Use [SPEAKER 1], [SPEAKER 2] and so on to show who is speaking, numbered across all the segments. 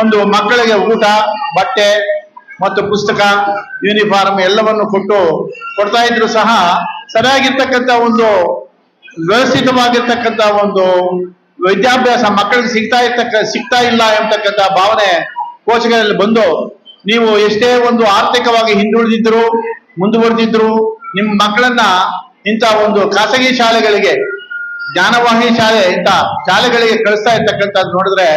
[SPEAKER 1] ಒಂದು ಮಕ್ಕಳಿಗೆ ಊಟ, ಬಟ್ಟೆ ಮತ್ತು ಪುಸ್ತಕ ಯೂನಿಫಾರ್ಮ್ ಎಲ್ಲವನ್ನು ಕೊಟ್ಟು ಕೊಡ್ತಾ ಇದ್ರು ಸಹ ಸರಿಯಾಗಿರ್ತಕ್ಕಂಥ ಒಂದು ವ್ಯವಸ್ಥಿತವಾಗಿರ್ತಕ್ಕಂಥ ಒಂದು ವಿದ್ಯಾಭ್ಯಾಸ ಮಕ್ಕಳಿಗೆ ಸಿಗ್ತಾ ಇರ್ತಕ್ಕ, ಸಿಗ್ತಾ ಇಲ್ಲ ಎಂಬತಕ್ಕಂಥ ಭಾವನೆ ಪೋಷಕರಲ್ಲಿ ಬಂದು ನೀವು ಎಷ್ಟೇ ಒಂದು ಆರ್ಥಿಕವಾಗಿ ಹಿಂದುಳಿದಿದ್ರು, ಮುಂದುವರೆದಿದ್ರು ನಿಮ್ಮ ಮಕ್ಕಳನ್ನ ಇಂಥ ಒಂದು ಖಾಸಗಿ ಶಾಲೆಗಳಿಗೆ, ಜ್ಞಾನವಾಹಿ ಶಾಲೆ ಇಂಥ ಶಾಲೆಗಳಿಗೆ ಕಳಿಸ್ತಾ ಇರ್ತಕ್ಕಂಥದ್ದು ನೋಡಿದ್ರೆ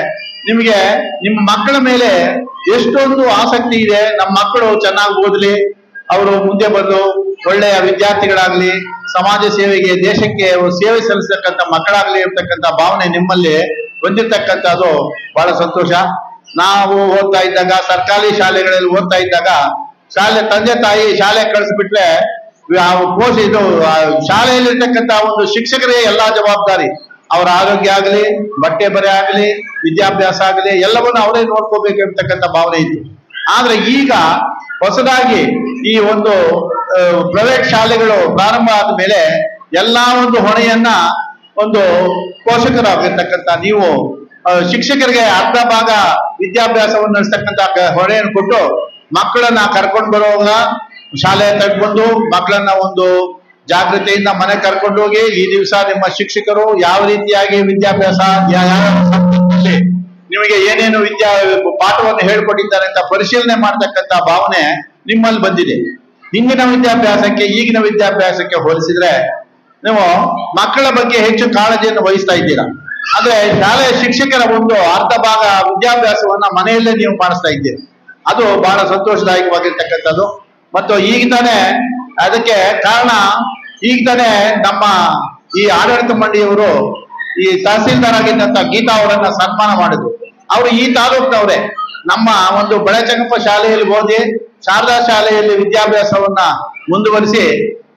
[SPEAKER 1] ನಿಮಗೆ ನಿಮ್ಮ ಮಕ್ಕಳ ಮೇಲೆ ಎಷ್ಟೊಂದು ಆಸಕ್ತಿ ಇದೆ, ನಮ್ಮ ಮಕ್ಕಳು ಚೆನ್ನಾಗಿ ಓದಲಿ, ಅವರು ಮುಂದೆ ಬಂದು ಒಳ್ಳೆಯ ವಿದ್ಯಾರ್ಥಿಗಳಾಗ್ಲಿ, ಸಮಾಜ ಸೇವೆಗೆ, ದೇಶಕ್ಕೆ ಸೇವೆ ಸಲ್ಲಿಸತಕ್ಕಂಥ ಮಕ್ಕಳಾಗ್ಲಿ ಇರ್ತಕ್ಕಂಥ ಭಾವನೆ ನಿಮ್ಮಲ್ಲಿ ಹೊಂದಿರ್ತಕ್ಕಂಥದ್ದು ಬಹಳ ಸಂತೋಷ. ನಾವು ಓದ್ತಾ ಇದ್ದಾಗ, ಸರ್ಕಾರಿ ಶಾಲೆಗಳಲ್ಲಿ ಓದ್ತಾ ಇದ್ದಾಗ, ಶಾಲೆ ತಂದೆ ತಾಯಿ ಶಾಲೆ ಕಳಿಸ್ಬಿಟ್ರೆ ಪೋಷ ಇದು ಶಾಲೆಯಲ್ಲಿರ್ತಕ್ಕಂಥ ಒಂದು ಶಿಕ್ಷಕರೇ ಎಲ್ಲಾ ಜವಾಬ್ದಾರಿ. ಅವರ ಆರೋಗ್ಯ ಆಗಲಿ, ಬಟ್ಟೆ ಬರೆ ಆಗಲಿ ವಿದ್ಯಾಭ್ಯಾಸ ಆಗಲಿ, ಎಲ್ಲವನ್ನು ಅವರೇ ನೋಡ್ಕೋಬೇಕು ಅಂತಕ್ಕಂಥ ಭಾವನೆ ಇತ್ತು. ಆದ್ರೆ ಈಗ ಹೊಸದಾಗಿ ಈ ಒಂದು ಪ್ರೈವೇಟ್ ಶಾಲೆಗಳು ಪ್ರಾರಂಭ ಆದ ಮೇಲೆ ಎಲ್ಲಾ ಒಂದು ಹೊಣೆಯನ್ನ ಒಂದು ಪೋಷಕರಾಗಿರ್ತಕ್ಕಂಥ ನೀವು ಶಿಕ್ಷಕರಿಗೆ ಅರ್ಧ ಭಾಗ ವಿದ್ಯಾಭ್ಯಾಸವನ್ನು ನಡೆಸ್ತಕ್ಕಂಥ ಹೊಣೆಯನ್ನು ಕೊಟ್ಟು ಮಕ್ಕಳನ್ನ ಕರ್ಕೊಂಡು ಬರುವಾಗ ಶಾಲೆ ತಗೊಂಡು ಮಕ್ಕಳನ್ನ ಒಂದು ಜಾಗೃತಿಯಿಂದ ಮನೆ ಕರ್ಕೊಂಡು ಹೋಗಿ, ಈ ದಿವಸ ನಿಮ್ಮ ಶಿಕ್ಷಕರು ಯಾವ ರೀತಿಯಾಗಿ ವಿದ್ಯಾಭ್ಯಾಸ ಯಾವ ನಿಮಗೆ ಏನೇನು ವಿದ್ಯಾ ಪಾಠವನ್ನು ಹೇಳ್ಕೊಟ್ಟಿದ್ದಾರೆ ಅಂತ ಪರಿಶೀಲನೆ ಮಾಡ್ತಕ್ಕಂಥ ಭಾವನೆ ನಿಮ್ಮಲ್ಲಿ ಬಂದಿದೆ. ಹಿಂದಿನ ವಿದ್ಯಾಭ್ಯಾಸಕ್ಕೆ, ಈಗಿನ ವಿದ್ಯಾಭ್ಯಾಸಕ್ಕೆ ಹೋಲಿಸಿದ್ರೆ ನೀವು ಮಕ್ಕಳ ಬಗ್ಗೆ ಹೆಚ್ಚು ಕಾಳಜಿಯನ್ನು ವಹಿಸ್ತಾ ಇದ್ದೀರಾ. ಆದ್ರೆ ಶಾಲೆಯ ಶಿಕ್ಷಕರ ಒಂದು ಅರ್ಧ ಭಾಗ ವಿದ್ಯಾಭ್ಯಾಸವನ್ನ ಮನೆಯಲ್ಲೇ ನೀವು ಮಾಡಿಸ್ತಾ ಇದ್ದೀರಿ. ಅದು ಬಹಳ ಸಂತೋಷದಾಯಕವಾಗಿರ್ತಕ್ಕಂಥದ್ದು. ಮತ್ತು ಈಗ ತಾನೇ ಅದಕ್ಕೆ ಕಾರಣ, ಈಗ ತಾನೇ ನಮ್ಮ ಈ ಆಡಳಿತ ಮಂಡಳಿಯವರು ಈ ತಹಸೀಲ್ದಾರ್ ಆಗಿದ್ದಂತ ಗೀತಾ ಅವರನ್ನ ಸನ್ಮಾನ ಮಾಡಿದ್ರು. ಅವರು ಈ ತಾಲೂಕಿನವರೇ. ನಮ್ಮ ಒಂದು ಬಳೆಚಂಗಪ್ಪ ಶಾಲೆಯಲ್ಲಿ ಓದಿ, ಶಾರದಾ ಶಾಲೆಯಲ್ಲಿ ವಿದ್ಯಾಭ್ಯಾಸವನ್ನ ಮುಂದುವರಿಸಿ,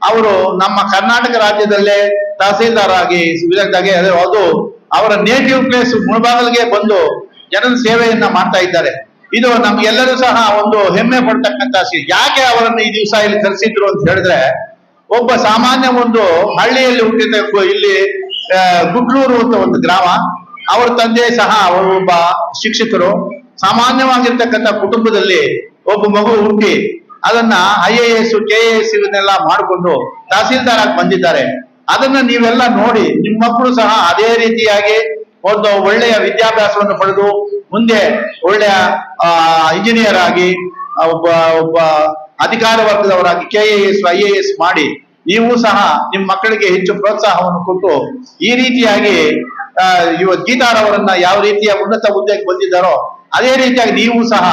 [SPEAKER 1] ಅವರು ನಮ್ಮ ಕರ್ನಾಟಕ ರಾಜ್ಯದಲ್ಲೇ ತಹಸೀಲ್ದಾರ್ ಆಗಿ ವಿಲೇಜ್ದಾಗೆ ಅದು ಅವರ ನೇಟಿವ್ ಪ್ಲೇಸ್ ಮುಳಬಾಗಲ್ಗೆ ಬಂದು ಜನರ ಸೇವೆಯನ್ನ ಮಾಡ್ತಾ ಇದ್ದಾರೆ. ಇದು ನಮ್ಗೆಲ್ಲರೂ ಸಹ ಒಂದು ಹೆಮ್ಮೆ ಪಡ್ತಕ್ಕಂತ ಯಾಕೆ ಅವರನ್ನು ಈ ದಿವಸ ಇಲ್ಲಿ ಕರೆಸಿದ್ರು ಅಂತ ಹೇಳಿದ್ರೆ, ಒಬ್ಬ ಸಾಮಾನ್ಯ ಒಂದು ಹಳ್ಳಿಯಲ್ಲಿ ಹುಟ್ಟಿದ ಇಲ್ಲಿ ಗುಡ್ಲೂರು ಅಂತ ಒಂದು ಗ್ರಾಮ. ಅವರ ತಂದೆ ಸಹ ಅವರು ಒಬ್ಬ ಶಿಕ್ಷಕರು ಸಾಮಾನ್ಯವಾಗಿರ್ತಕ್ಕಂಥ ಕುಟುಂಬದಲ್ಲಿ ಒಬ್ಬ ಮಗು ಹುಟ್ಟಿ ಅದನ್ನ I A S K A S ಇವನ್ನೆಲ್ಲ ಮಾಡಿಕೊಂಡು ತಹಸೀಲ್ದಾರ್ ಆಗಿ ಬಂದಿದ್ದಾರೆ. ಅದನ್ನ ನೀವೆಲ್ಲ ನೋಡಿ ನಿಮ್ಮ ಮಕ್ಕಳು ಸಹ ಅದೇ ರೀತಿಯಾಗಿ ಒಂದು ಒಳ್ಳೆಯ ವಿದ್ಯಾಭ್ಯಾಸವನ್ನು ಪಡೆದು ಮುಂದೆ ಒಳ್ಳೆಯ ಇಂಜಿನಿಯರ್ ಆಗಿ ಒಬ್ಬ ಒಬ್ಬ ಅಧಿಕಾರ ವರ್ಗದವರಾಗಿ K A S I A S ಮಾಡಿ ನೀವು ಸಹ ನಿಮ್ಮ ಮಕ್ಕಳಿಗೆ ಹೆಚ್ಚು ಪ್ರೋತ್ಸಾಹವನ್ನು ಕೊಟ್ಟು ಈ ರೀತಿಯಾಗಿ ಇವ ಗೀತಾರವರನ್ನ ಯಾವ ರೀತಿಯ ಉನ್ನತ ಹುದ್ದೆಗೆ ಬಂದಿದ್ದಾರೋ, ಅದೇ ರೀತಿಯಾಗಿ ನೀವು ಸಹ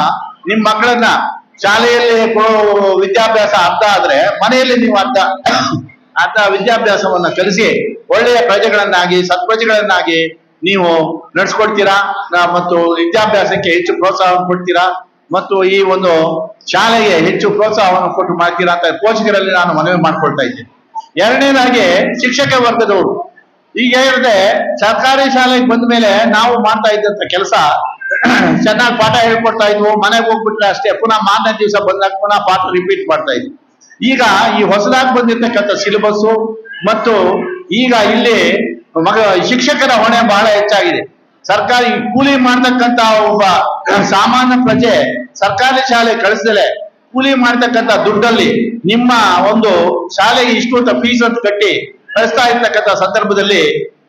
[SPEAKER 1] ನಿಮ್ಮ ಮಕ್ಕಳನ್ನ ಶಾಲೆಯಲ್ಲಿ ವಿದ್ಯಾಭ್ಯಾಸ ಅರ್ಧ ಆದ್ರೆ ಮನೆಯಲ್ಲಿ ನೀವು ಅರ್ಧ ಅಂತ ವಿದ್ಯಾಭ್ಯಾಸವನ್ನ ಕಲಿಸಿ ಒಳ್ಳೆಯ ಪ್ರಜೆಗಳನ್ನಾಗಿ ಸತ್ಪ್ರಜೆಗಳನ್ನಾಗಿ ನೀವು ನಡೆಸ್ಕೊಡ್ತೀರಾ ಮತ್ತು ವಿದ್ಯಾಭ್ಯಾಸಕ್ಕೆ ಹೆಚ್ಚು ಪ್ರೋತ್ಸಾಹ ಕೊಡ್ತೀರಾ? ಮತ್ತು ಈ ಒಂದು ಶಾಲೆಗೆ ಹೆಚ್ಚು ಪ್ರೋತ್ಸಾಹವನ್ನು ಕೊಟ್ಟು ಮಾಡ್ತೀರಾ ಅಂತ ಪೋಷಕರಲ್ಲಿ ನಾನು ಮನವಿ ಮಾಡ್ಕೊಳ್ತಾ ಇದ್ದೀನಿ. ಎರಡನೇದಾಗಿ ಶಿಕ್ಷಕ ವರ್ಗದವರು. ಈಗ ಹೇಳಿದ್ರೆ ಸರ್ಕಾರಿ ಶಾಲೆಗೆ ಬಂದ ಮೇಲೆ ನಾವು ಮಾಡ್ತಾ ಇದ್ದಂತ ಕೆಲಸ ಚೆನ್ನಾಗಿ ಪಾಠ ಹೇಳ್ಕೊಡ್ತಾ ಇದ್ವು, ಮನೆಗೆ ಹೋಗ್ಬಿಟ್ರೆ ಅಷ್ಟೇ, ಪುನಃ ಮಾರನೇ ದಿವಸ ಬಂದಾಗ ಪುನಃ ಪಾಠ ರಿಪೀಟ್ ಮಾಡ್ತಾ ಇದ್ವಿ. ಈಗ ಈ ಹೊಸದಾಗಿ ಬಂದಿರ್ತಕ್ಕಂಥ ಸಿಲೆಬಸ್ಸು ಮತ್ತು ಈಗ ಇಲ್ಲಿ ಮಗ, ಶಿಕ್ಷಕರ ಹೊಣೆ ಬಹಳ ಹೆಚ್ಚಾಗಿದೆ. ಸರ್ಕಾರಿ ಕೂಲಿ ಮಾಡ್ತಕ್ಕಂತ ಒಬ್ಬ ಸಾಮಾನ್ಯ ಪ್ರಜೆ ಸರ್ಕಾರಿ ಶಾಲೆ ಕಳಿಸದಲೆ ಕೂಲಿ ಮಾಡ್ತಕ್ಕಂತ ದುಡ್ಡಲ್ಲಿ ನಿಮ್ಮ ಒಂದು ಶಾಲೆಗೆ ಇಷ್ಟು ಅಂತ ಫೀಸ್ ಅಂತ ಕಟ್ಟಿ ಕಳಿಸ್ತಾ ಇರ್ತಕ್ಕಂಥ ಸಂದರ್ಭದಲ್ಲಿ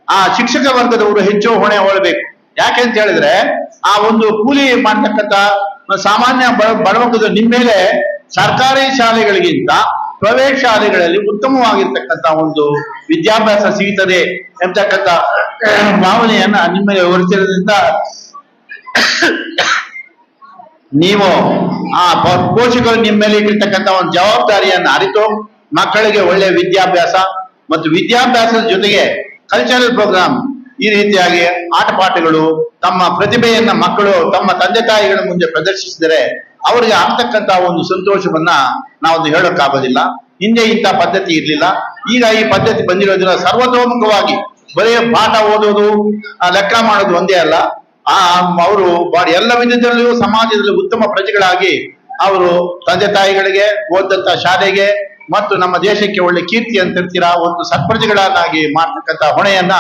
[SPEAKER 1] ಆ ಶಿಕ್ಷಕ ವರ್ಗದವರು ಹೆಚ್ಚು ಹೊಣೆ ಹೊಳಬೇಕು. ಯಾಕೆ ಅಂತ ಹೇಳಿದ್ರೆ ಆ ಒಂದು ಕೂಲಿ ಮಾಡ್ತಕ್ಕಂಥ ಸಾಮಾನ್ಯ ಬಡ ಬಡವರ್ಗದ ನಿಮ್ಮ ಮೇಲೆ ಸರ್ಕಾರಿ ಶಾಲೆಗಳಿಗಿಂತ ಪ್ರೈವೇಟ್ ಶಾಲೆಗಳಲ್ಲಿ ಉತ್ತಮವಾಗಿರ್ತಕ್ಕಂಥ ಒಂದು ವಿದ್ಯಾಭ್ಯಾಸ ಸಿಗುತ್ತದೆ ಎಂತಕ್ಕಂಥ ಭಾವನೆಯನ್ನ ನಿಮ್ಮಲ್ಲಿ ವಿವರಿಸಿರೋದ್ರಿಂದ ನೀವು ಆ ಪೋಷಕರು ನಿಮ್ಮ ಮೇಲೆ ಇಟ್ಟಿರ್ತಕ್ಕಂಥ ಒಂದು ಜವಾಬ್ದಾರಿಯನ್ನ ಅರಿತು ಮಕ್ಕಳಿಗೆ ಒಳ್ಳೆ ವಿದ್ಯಾಭ್ಯಾಸ ಮತ್ತು ವಿದ್ಯಾಭ್ಯಾಸದ ಜೊತೆಗೆ ಕಲ್ಚರಲ್ ಪ್ರೋಗ್ರಾಮ್ ಈ ರೀತಿಯಾಗಿ ಆಟ ಪಾಠಗಳು ತಮ್ಮ ಪ್ರತಿಭೆಯನ್ನ ಮಕ್ಕಳು, ತಮ್ಮ ತಂದೆ ತಾಯಿಗಳ ಮುಂದೆ ಪ್ರದರ್ಶಿಸಿದರೆ ಅವರಿಗೆ ಆಗ್ತಕ್ಕಂತ ಒಂದು ಸಂತೋಷವನ್ನ ನಾವು ಹೇಳೋಕ್ಕಾಗೋದಿಲ್ಲ. ಹಿಂದೆ ಇಂಥ ಪದ್ಧತಿ ಇರ್ಲಿಲ್ಲ. ಈಗ ಈ ಪದ್ಧತಿ ಬಂದಿರೋದ್ರಿಂದ ಸರ್ವತೋಮುಖವಾಗಿ ಬರೀ ಪಾಠ ಓದೋದು ಲೆಕ್ಕ ಮಾಡೋದು ಒಂದೇ ಅಲ್ಲ. ಆ, ಅವರು ಎಲ್ಲ ವಿಧದಲ್ಲಿಯೂ ಸಮಾಜದಲ್ಲಿ ಉತ್ತಮ ಪ್ರಜೆಗಳಾಗಿ ಅವರು ತಂದೆ ತಾಯಿಗಳಿಗೆ ಓದಂತ ಶಾಲೆಗೆ ಮತ್ತು ನಮ್ಮ ದೇಶಕ್ಕೆ ಒಳ್ಳೆ ಕೀರ್ತಿ ಅಂತ ಇರ್ತೀರಾ ಒಂದು ಸತ್ಪ್ರಜೆಗಳನ್ನಾಗಿ ಮಾಡ್ತಕ್ಕಂಥ ಹೊಣೆಯನ್ನ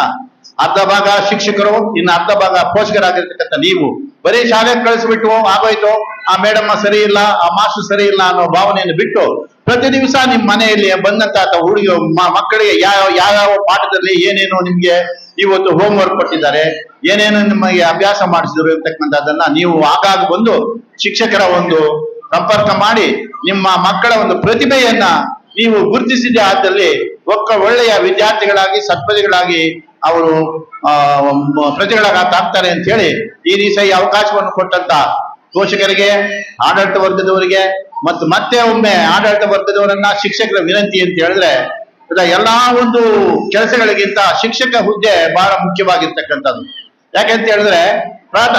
[SPEAKER 1] ಅರ್ಧ ಭಾಗ ಶಿಕ್ಷಕರು, ಇನ್ನು ಅರ್ಧ ಭಾಗ ಪೋಷಕರಾಗಿರ್ತಕ್ಕಂಥ ನೀವು. ಬರೀ ಶಾಲೆಗೆ ಕಳಿಸ್ಬಿಟ್ಟು, ಆಗೋಯ್ತು, ಆ ಮೇಡಮ್ಮ ಸರಿ ಇಲ್ಲ, ಆ ಮಾಸ್ಟರ್ ಸರಿ ಇಲ್ಲ ಅನ್ನೋ ಭಾವನೆಯನ್ನು ಬಿಟ್ಟು ಪ್ರತಿ ದಿವಸ ನಿಮ್ ಮನೆಯಲ್ಲಿ ಬಂದಂತ ಹುಡುಗ ಮಕ್ಕಳಿಗೆ ಯಾವ, ಯಾವ್ಯಾವ ಪಾಠದಲ್ಲಿ ಏನೇನು ನಿಮ್ಗೆ ಇವತ್ತು ಹೋಮ್ ವರ್ಕ್ ಕೊಟ್ಟಿದ್ದಾರೆ, ಏನೇನು ನಿಮಗೆ ಅಭ್ಯಾಸ ಮಾಡಿಸಿದ್ರು ಇರ್ತಕ್ಕಂಥದ್ದನ್ನ ನೀವು ಆಗಾಗ ಬಂದು ಶಿಕ್ಷಕರ ಒಂದು ಸಂಪರ್ಕ ಮಾಡಿ ನಿಮ್ಮ ಮಕ್ಕಳ ಒಂದು ಪ್ರತಿಭೆಯನ್ನ ನೀವು ಗುರುತಿಸಿದ ಆದಲ್ಲಿ ಒಕ್ಕ ಒಳ್ಳೆಯ ವಿದ್ಯಾರ್ಥಿಗಳಾಗಿ, ಸತ್ಪದಿಗಳಾಗಿ ಅವರು ಪ್ರಜೆಗಳಾಗ್ತಾರೆ ಅಂತ ಹೇಳಿ ಈ ಈ ಅವಕಾಶವನ್ನು ಕೊಟ್ಟಂತ ಪೋಷಕರಿಗೆ, ಆಡಳಿತ ವರ್ಗದವರಿಗೆ ಮತ್ತು ಮತ್ತೆ ಒಮ್ಮೆ ಆಡಳಿತ ವರ್ಗದವರನ್ನ ಶಿಕ್ಷಕರ ವಿನಂತಿ ಅಂತ ಹೇಳಿದ್ರೆ ಎಲ್ಲಾ ಒಂದು ಕೆಲಸಗಳಿಗಿಂತ ಶಿಕ್ಷಕ ಹುದ್ದೆ ಬಹಳ ಮುಖ್ಯವಾಗಿರ್ತಕ್ಕಂಥದ್ದು. ಯಾಕೆಂತ ಹೇಳಿದ್ರೆ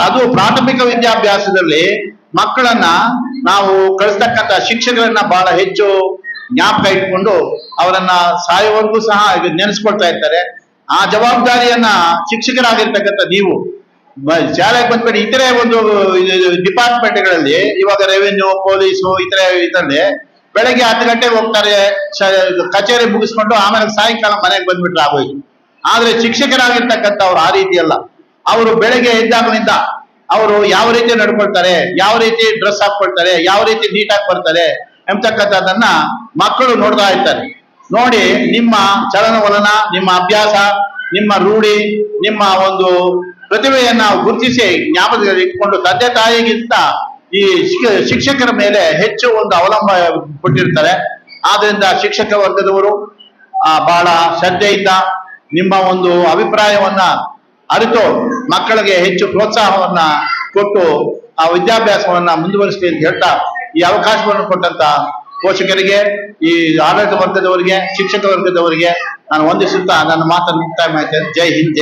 [SPEAKER 1] ಅದು ಪ್ರಾಥಮಿಕ ವಿದ್ಯಾಭ್ಯಾಸದಲ್ಲಿ ಮಕ್ಕಳನ್ನ ನಾವು ಕಳಿಸ್ತಕ್ಕಂಥ ಶಿಕ್ಷಕರನ್ನ ಬಹಳ ಹೆಚ್ಚು ಜ್ಞಾಪಕ ಇಟ್ಕೊಂಡು ಅವರನ್ನ ಸಾಯುವವರೆಗೂ ಸಹ ನೆನೆಸ್ಕೊಳ್ತಾ ಇರ್ತಾರೆ. ಆ ಜವಾಬ್ದಾರಿಯನ್ನ ಶಿಕ್ಷಕರಾಗಿರ್ತಕ್ಕಂಥ ನೀವು ಶಾಲೆಗೆ ಬಂದ್ಬಿಟ್ಟು ಇತರೆ ಒಂದು ಡಿಪಾರ್ಟ್ಮೆಂಟ್ಗಳಲ್ಲಿ ಇವಾಗ ರೆವೆನ್ಯೂ ಪೊಲೀಸು ಇತರೆ ಇದರಲ್ಲಿ ಬೆಳಗ್ಗೆ ಹತ್ತು ಗಂಟೆಗೆ ಹೋಗ್ತಾರೆ ಕಚೇರಿ ಮುಗಿಸ್ಕೊಂಡು ಆಮೇಲೆ ಸಾಯಂಕಾಲ ಮನೆಗೆ ಬಂದ್ಬಿಟ್ರೆ ಆಗೋಯ್ತು ಆದ್ರೆ ಶಿಕ್ಷಕರಾಗಿರ್ತಕ್ಕಂಥವ್ರು ಆ ರೀತಿ ಅಲ್ಲ ಅವರು ಬೆಳಗ್ಗೆ ಎದ್ದಾಗಲಿಂದ ಅವರು ಯಾವ ರೀತಿ ನಡ್ಕೊಳ್ತಾರೆ, ಯಾವ ರೀತಿ ಡ್ರೆಸ್ ಹಾಕೊಳ್ತಾರೆ ಯಾವ ರೀತಿ ನೀಟಾಗಿ ಬರ್ತಾರೆ ಎಂಬತಕ್ಕಂಥದ್ದನ್ನ ಮಕ್ಕಳು ನೋಡ್ತಾ ಇರ್ತಾರೆ. ನೋಡಿ, ನಿಮ್ಮ ಚಲನವಲನ, ನಿಮ್ಮ ಅಭ್ಯಾಸ ನಿಮ್ಮ ರೂಢಿ ನಿಮ್ಮ ಒಂದು ಪ್ರತಿಭೆಯನ್ನ ಗುರುತಿಸಿ ಜ್ಞಾಪಕದಲ್ಲಿ ಇಟ್ಕೊಂಡು ತಂದೆ ತಾಯಿಗಿಂತ ಈ ಶಿಕ್ಷ- ಶಿಕ್ಷಕರ ಮೇಲೆ ಹೆಚ್ಚು ಒಂದು ಅವಲಂಬ ಕೊಟ್ಟಿರ್ತಾರೆ. ಆದ್ರಿಂದ ಶಿಕ್ಷಕ ವರ್ಗದವರು ಆ, ಬಹಳ ಶ್ರದ್ಧೆಯಿಂದ ನಿಮ್ಮ ಒಂದು ಅಭಿಪ್ರಾಯವನ್ನ ಅರಿತು ಮಕ್ಕಳಿಗೆ ಹೆಚ್ಚು ಪ್ರೋತ್ಸಾಹವನ್ನ ಕೊಟ್ಟು ಆ ವಿದ್ಯಾಭ್ಯಾಸವನ್ನ ಮುಂದುವರಿಸಲಿ ಅಂತ ಹೇಳ್ತಾ ಈ ಅವಕಾಶವನ್ನು ಕೊಟ್ಟಂತ ಪೋಷಕರಿಗೆ, ಈ ಆಡಳಿತ ವರ್ಗದವರಿಗೆ, ಶಿಕ್ಷಕ ವರ್ಗದವರಿಗೆ ನಾನು ವಂದಿಸುತ್ತಾ ನನ್ನ ಮಾತನ್ನು ಮುಕ್ತಾಯ ಮಾಡ್ತೇನೆ. ಜೈ ಹಿಂದ್, ಜೈ